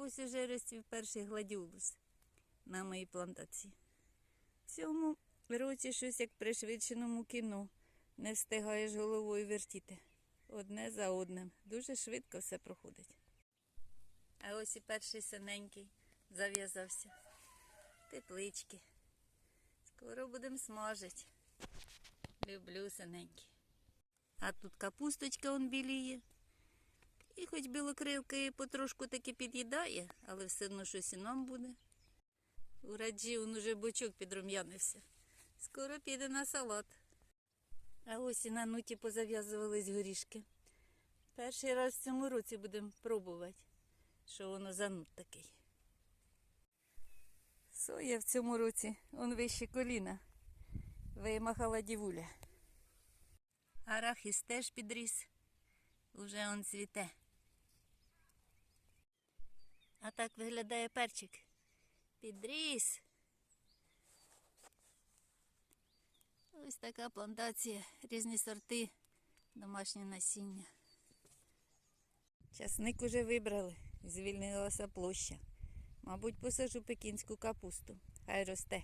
Ось уже розцвів перший гладіолус на моїй плантації. В цьому році щось як при швидшеному кіно. Не встигаєш головою вертіти. Одне за одним. Дуже швидко все проходить. А ось і перший синенький зав'язався. Теплички. Скоро будемо смажити. Люблю синенькі. А тут капусточка он біліє. І хоч білокрилка її потрошку таки під'їдає, але все одно щось і нам буде. У раджі он уже бочок підрум'янився. Скоро піде на салат. А ось і на нуті позав'язувались горішки. Перший раз в цьому році будемо пробувати, що воно за нут такий. Соя в цьому році, он вище коліна. Вимахала дівуля. Арахіс теж підріс. Уже он цвіте. А так виглядає перчик. Підріс. Ось така плантація, різні сорти, домашнє насіння. Часник уже вибрали, звільнилася площа. Мабуть, посажу пекінську капусту. Хай росте.